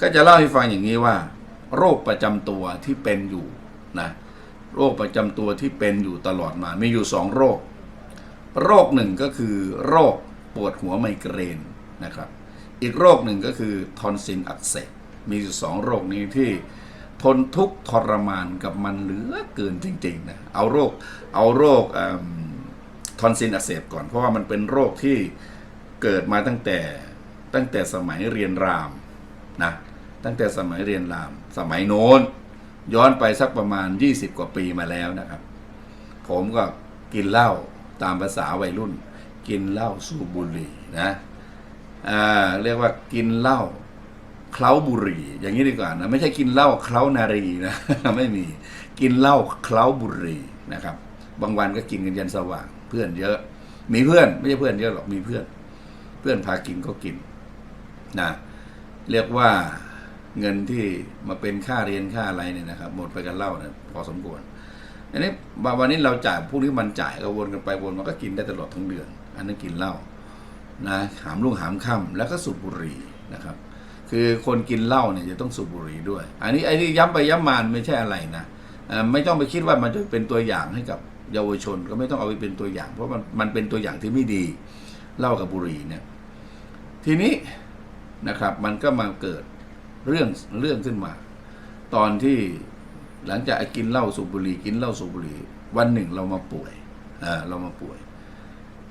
ก็จะเล่าให้ฟังอย่างนี้ว่า โรคประจำตัวที่เป็นอยู่นะโรคประจำตัวที่เป็นอยู่ตลอดมา มีอยู่สองโรค โรคหนึ่งก็คือโรคปวดหัวไมเกรนนะครับ อีกโรคหนึ่งก็คือทอนซิลอักเสบมีอยู่สองโรคนี้ที่ทนทุกข์ทรมานกับมันเหลือเกินจริงๆนะเอาโรคเอาโรคทอนซิลอักเสบก่อนเพราะว่ามันเป็นโรคที่เกิดมาตั้งแต่ตั้งแต่สมัยเรียนรามนะ ตั้งแต่สมัยเรียนราม สมัยโน้น ย้อนไปสักประมาณ 20 กว่าปีมาแล้วนะครับ ผมก็กินเหล้าตามภาษาวัยรุ่น กินเหล้าสูบบุหรี่นะอ่าเรียกว่ากินเหล้าเคล้าบุหรี่ อย่างนี้ดีกว่านะไม่ใช่กินเหล้าเคล้านารีนะไม่มีกินเหล้าเคล้าบุหรี่นะครับ บางวันก็กินกันยันสว่าง เพื่อนเยอะ มีเพื่อนไม่ใช่เพื่อนเยอะหรอกมีเพื่อน เพื่อนพากินก็กินนะเรียกว่า เงินที่มาเป็นค่าเรียนค่าอะไรเนี่ยนะครับ หมดไปกันเล้าเนี่ยพอสมควรอันนี้วันนี้เราจ่ายพวกนี้มันจ่ายก็วนกันไปวนมาก็กินได้ตลอดทั้งเดือน อันนั้นกินเหล้านะหามลุ่งหามค่ำแล้วก็สูบบุหรี่นะครับ คือคนกินเหล้าเนี่ยจะต้องสูบบุหรี่ด้วย อันนี้ไอ้ที่ย้ำไปย้ำมาไม่ใช่อะไรนะไม่ต้องไปคิดว่ามันจะเป็นตัวอย่างให้กับเยาวชนก็ไม่ต้องเอาไปเป็นตัวอย่าง เพราะมันมันเป็นตัวอย่างที่ไม่ดีเหล้ากับบุหรี่เนี่ยทีนี้นะครับมันก็มาเกิด เรื่องเรื่องขึ้นมา ตอนที่หลังจากกินเหล้าสูบบุหรี่กินเหล้าสูบบุหรี่วันหนึ่งเรามาป่วยอ่าเรามาป่วย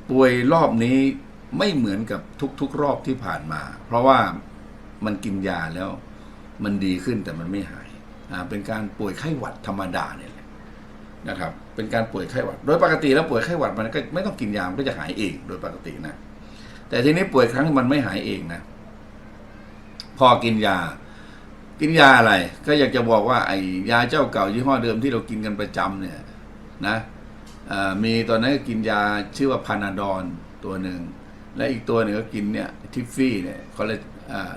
ป่วยรอบนี้ไม่เหมือนกับทุกๆรอบที่ผ่านมา เพราะว่ามันกินยาแล้วมันดีขึ้นแต่มันไม่หายอ่าเป็นการป่วยไข้หวัดธรรมดาเนี่ยแหละนะครับ เป็นการป่วยไข้หวัด โดยปกติแล้วป่วยไข้หวัดมันก็ไม่ต้องกินยามันก็จะหายเองโดยปกตินะแต่ทีนี้ป่วยครั้งมันไม่หายเองนะ พอกินยา กินยาอะไร ก็อยากจะบอกว่าไอ้ยาเจ้าเก่ายี่ห้อเดิมที่เรากินกันประจำเนี่ยนะมีตอนนั้นก็กินยาชื่อว่าพานาดอนตัวหนึ่ง และอีกตัวหนึ่งก็กินเนี่ยทิฟฟี่เนี่ยเขาเลย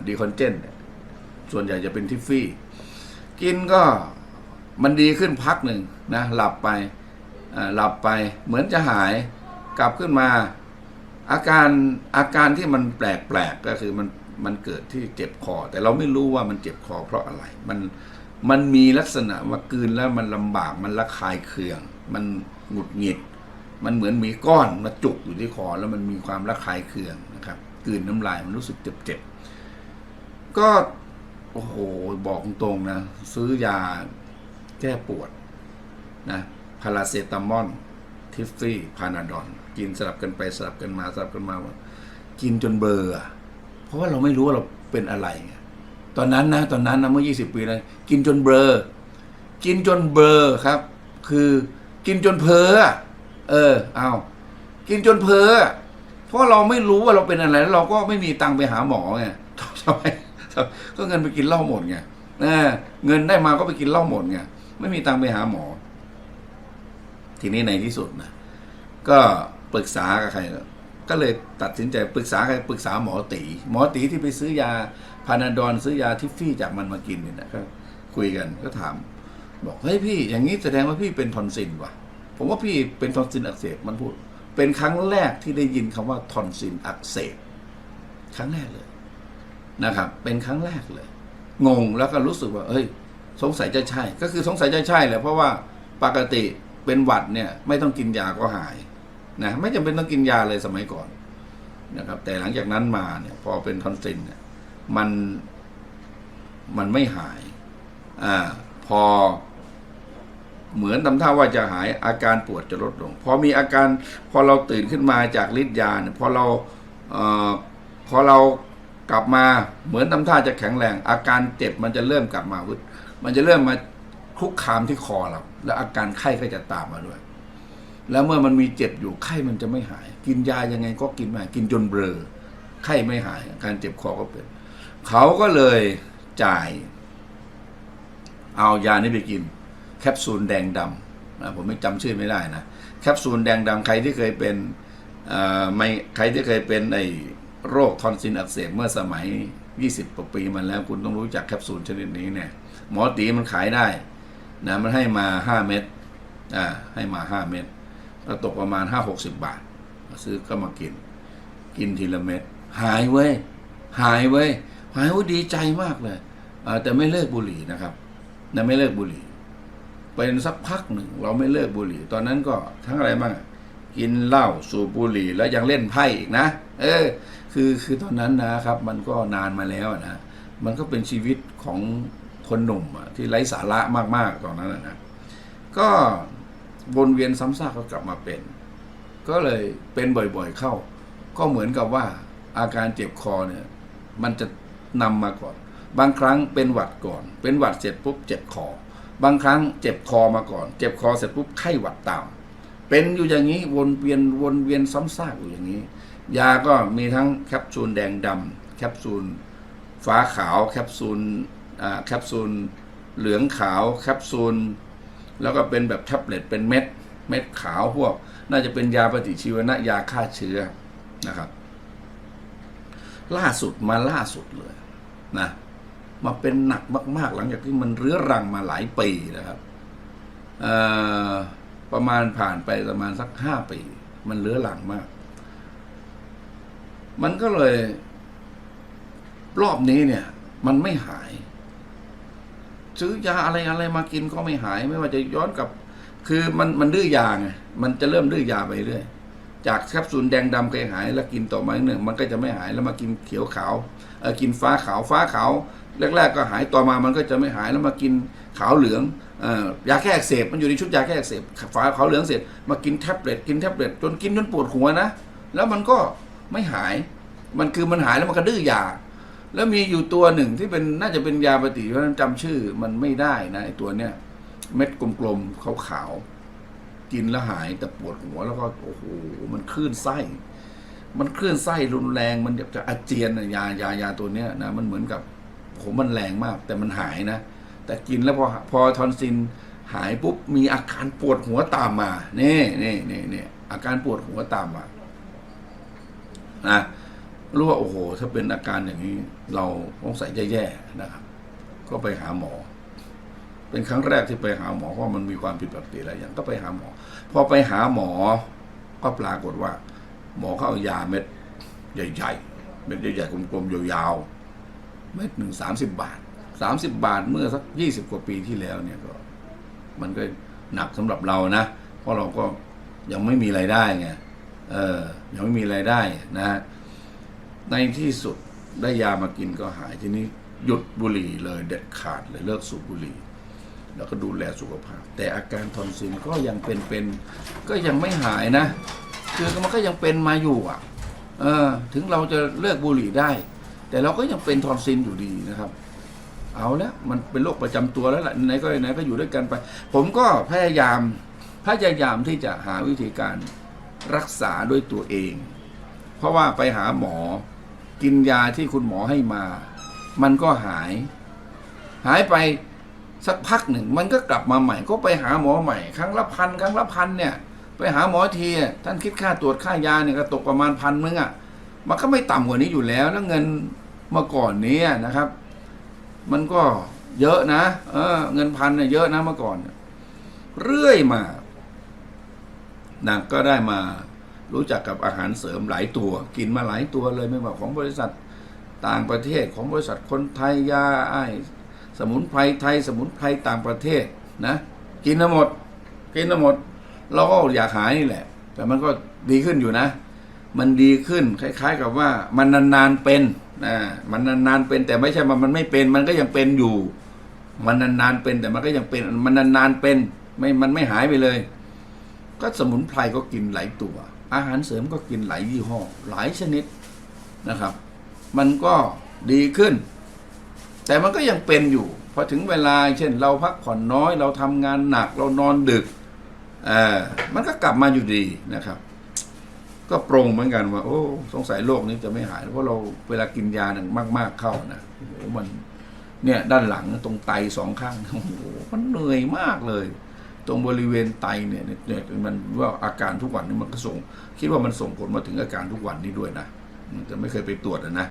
ดีคอนเจนส่วนใหญ่จะเป็นทิฟฟี่ กินก็มันดีขึ้นพักหนึ่งนะหลับไปหลับไปเหมือนจะหายกลับขึ้นมา อาการอาการที่มันแปลกๆก็คือมัน มันเกิดที่เจ็บคอ แต่เราไม่รู้ว่ามันเจ็บคอเพราะอะไร มันมันมีลักษณะว่ากืนแล้วมันลำบากมันระคายเคือง มันหงุดหงิด มันเหมือนมีก้อนมาจุกอยู่ที่คอแล้วมันมีความระคายเคืองนะครับกืนน้ำลายมันรู้สึกเจ็บๆก็โอ้โหบอกตรงๆนะ ซื้อยาแก้ปวดนะพาราเซตามอลทิฟฟี่พานาดอน กินสลับกันไปสลับกันมาสลับกันมา กินจนเบลอร์อ เพราะว่าเราไม่รู้ว่าเราเป็นอะไรไงตอนนั้นนะตอนนั้นนะเมื่อ 20 ปีนะกินจนเบลอกินจนเบลอครับ คือกินจนเพ้อเออเอากินจนเพ้อเพราะเราไม่รู้ว่าเราเป็นอะไรแล้วเราก็ไม่มีตังค์ไปหาหมอไงทำไมก็เงินไปกินเหล้าหมดไงเเงินได้มาก็ไปกินเหล้าหมดไงไม่มีตังค์ไปหาหมอ ทีนี้ในที่สุดนะก็ปรึกษากับใคร ก็เลยตัดสินใจปรึกษาใครปรึกษาหมอตีหมอตีที่ไปซื้อยาพานาดอนซื้อยาทิฟฟี่จากมันมากินเนี่ยนะก็คุยกันก็ถาม บอกเฮ้ยพี่อย่างนี้แสดงว่าพี่เป็นทอนซิลว่ะ ผมว่าพี่เป็นทอนซิลอักเสบมันพูด เป็นครั้งแรกที่ได้ยินคำว่าทอนซิลอักเสบครั้งแรกเลยนะครับ เป็นครั้งแรกเลย งงแล้วก็รู้สึกว่า เอ้ย สงสัยจะใช่ ก็คือสงสัยจะใช่แหละเพราะว่าปกติเป็นหวัดเนี่ย ไม่ต้องกินยาก็หาย นะไม่จำเป็นต้องกินยาเลยสมัยก่อนนะครับแต่หลังจากนั้นมาเนี่ยพอเป็นทอนซิลเนี่ยมันมันไม่หายอ่าพอเหมือนทำท่าว่าจะหายอาการปวดจะลดลง พอมีอาการพอเราตื่นขึ้นมาจากฤทธิ์ยาเนี่ยพอเราเอ่อพอเรากลับมาเหมือนทำท่าจะแข็งแรง อาการเจ็บมันจะเริ่มกลับมาวุฒมันจะเริ่มมาคุกคามที่คอเรา แล้วอาการไข้ก็จะตามมาด้วย แล้วเมื่อมันมีเจ็บอยู่ไข้มันจะไม่หาย กินยายังไงก็กินไม่หายกินจนเบลอไข้ไม่หาย การเจ็บคอก็เป็น เขาก็เลยจ่าย เอายานี้ไปกิน แคปซูลแดงดำนะผมไม่จำชื่อไม่ได้นะแคปซูลแดงดำใครที่เคยเป็นอ่อไม่ใครที่เคยเป็นไอ้โรคทอนซิลอักเสบเมื่อสมัย 20กว่าปีมาแล้วคุณต้องรู้จักแคปซูลชนิดนี้เนี่ยหมอตีมันขายได้นะมันให้มา 5 เม็ดอ่าให้มา 5 เม็ด ก็ตกประมาณ5 60บบาทซื้อก็มากิน กินทีละเม็ดหายเว้ย หายเว้ย หายเว้ดีใจมากเลยแต่ไม่เลิกบุหรี่นะครับแต่ไม่เลิกบุหรี่ เป็นสักพักหนึ่งเราไม่เลิกบุหรี่ ตอนนั้นก็ทั้งอะไรบ้างกินเหล้าสูบบุหรี่แล้วยังเล่นไพ่อีกนะ เออ คือคือตอนนั้นนะครับ มันก็นานมาแล้วนะมันก็เป็นชีวิตของคนหนุ่มที่ไร้สาระมากๆตอนนั้นนะก็ วนเวียนซ้ำซากก็กลับมาเป็น ก็เลยเป็นบ่อยๆเข้า ก็เหมือนกับว่าอาการเจ็บคอเนี่ย มันจะนำมาก่อน บางครั้งเป็นหวัดก่อน เป็นหวัดเสร็จปุ๊บเจ็บคอ บางครั้งเจ็บคอมาก่อน เจ็บคอเสร็จปุ๊บไข้หวัดตาม เป็นอยู่อย่างนี้วนเวียนวนเวียนซ้ำซากอยู่อย่างนี้ ยาก็มีทั้งแคปซูลแดงดำแคปซูลฟ้าขาว แคปซูลแคปซูลเหลืองขาว แคปซูล แล้วก็เป็นแบบแท็บเล็ตเป็นเม็ด เม็ดขาวพวก น่าจะเป็นยาปฏิชีวนะยาฆ่าเชื้อนะครับ ล่าสุดมาล่าสุดเลยนะมาเป็นหนักมาก ๆ หลังจากที่มันเรื้อรังมาหลายปีนะครับประมาณผ่านไปประมาณสักห้าปี มันเรื้อรังมาก มันก็เลย รอบนี้เนี่ย มันไม่หาย ซื้อยาอะไรอะไรมากินก็ไม่หาย ไม่ว่าจะย้อนกลับ คือมันมันดื้อยาไงมันจะเริ่มดื้อยาไปเรื่อยจากแคปซูลแดงดำเคยหายแล้วกินต่อมาหนึ่งมันก็จะไม่หายแล้วมากินเขียวขาวเออกินฟ้าขาวฟ้าขาวแรกๆก็หายต่อมามันก็จะไม่หายแล้วมากินขาวเหลืองเอ่อยาแก้อักเสบมันอยู่ในชุดยาแก้อักเสบฟ้าขาวเหลืองเสร็จมากินแท็บเล็ตกินแท็บเล็ตจนกินจนปวดหัวนะแล้วมันก็ไม่หายมันคือมันหายแล้วมันก็ดื้อยา แล้วมีอยู่ตัวหนึ่งที่เป็นน่าจะเป็นยาปฏิชีวนะจำชื่อมันไม่ได้นะไอตัวเนี้ยเม็ดกลมๆขาวๆกินแล้วหายแต่ปวดหัวแล้วก็โอ้โหมันคลื่นไส้ มันคลื่นไส้รุนแรงมันจะอาเจียนยายายาตัวเนี้ยนะมันเหมือนกับโหมันแรงมาก แต่มันหายนะ แต่กินแล้วพอพอทอนซินหายปุ๊บมีอาการปวดหัวตามมาเน่เน่เน่เน่อาการปวดหัวตามมานะ รู้ว่าโอ้โห ถ้าเป็นอาการอย่างนี้ เราต้องใส่แย่ๆนะครับ ก็ไปหาหมอ เป็นครั้งแรกที่ไปหาหมอเพราะมันมีความผิดปกติอะไรอย่างก็ไปหาหมอ พอไปหาหมอก็ปรากฏว่า หมอเขาเอายาเม็ดใหญ่ๆเม็ดใหญ่ๆกลมๆยาวๆเม็ดหนึ่งสามสิบบาทสามสิบบาทเมื่อสักยี่สิบกว่าปีที่แล้วเนี่ยก็ มันก็หนักสำหรับเรานะ เพราะเราก็ยังไม่มีไรายได้ไงเออยังไม่มีไรายได้นะ ในที่สุดได้ยามากินก็หายทีนี้หยุดบุหรี่เลยเด็ดขาดเลยเลิกสูบบุหรี่ แล้วก็ดูแลสุขภาพ แต่อาการทอนซิลก็ยังเป็นเป็นก็ยังไม่หายนะ คือมันก็ยังเป็นมาอยู่อะเออถึงเราจะเลิกบุหรี่ได้ แต่เราก็ยังเป็นทอนซิลอยู่ดีนะครับ เอาแล้วมันเป็นโรคประจำตัวแล้วล่ะไหนก็ไหนก็อยู่ด้วยกันไป ผมก็พยายามพยายามที่จะหาวิธีการรักษาด้วยตัวเอง เพราะว่าไปหาหมอ กินยาที่คุณหมอให้มา มันก็หาย หายไปสักพักหนึ่ง มันก็กลับมาใหม่ ก็ไปหาหมอใหม่ ครั้งละพันครั้งละพันเนี่ย ไปหาหมอทีท่านคิดค่าตรวจค่ายาเนี่ยก็ตกประมาณพันมึงอะมันก็ไม่ต่ำกว่านี้อยู่แล้วแล้วเงินเมื่อก่อนนี้นะครับ มันก็เยอะนะเออ เงินพันเนี่ยเยอะนะเมื่อก่อนเรื่อยมานะก็ได้มา รู้จักกับอาหารเสริมหลายตัว กินมาหลายตัวเลยไม่ว่าของบริษัทต่างประเทศของบริษัทคนไทยยาไอสมุนไพรไทย สมุนไพรต่างประเทศนะกินทั้งหมด กินทั้งหมด เราก็อยากหายนี่แหละ แต่มันก็ดีขึ้นอยู่นะ มันดีขึ้นคล้าย ๆ กับว่ามันนานๆเป็นนะมันนานๆเป็นแต่ไม่ใช่ว่ามันไม่เป็น มันก็ยังเป็นอยู่ มันนานๆเป็นแต่มันก็ยังเป็นมันนานๆเป็น ไม่มันไม่หายไปเลย ก็สมุนไพรก็กินหลายตัว อาหารเสริมก็กินหลายยี่ห้อหลายชนิดนะครับ มันก็ดีขึ้น แต่มันก็ยังเป็นอยู่พอถึงเวลาเช่น เราพักผ่อนน้อย เราทำงานหนักเรานอนดึกเออมันก็กลับมาอยู่ดีนะครับ ก็ปรงเหมือนกันว่า โอ้ สงสัยโรคนี้จะไม่หาย เพราะเราเวลากินยาหนึ่งมาก ๆเข้านะโอ้มันเนี่ยด้านหลังตรงไตสองข้างโอ้โหมันเหนื่อยมากเลย ตรงบริเวณไตเนี่ยเนี่ยมันว่าอาการทุกวันนี้มันก็ส่งคิดว่ามันส่งผลมาถึงอาการทุกวันนี้ด้วยนะแต่ไม่เคยไปตรวจอะนะ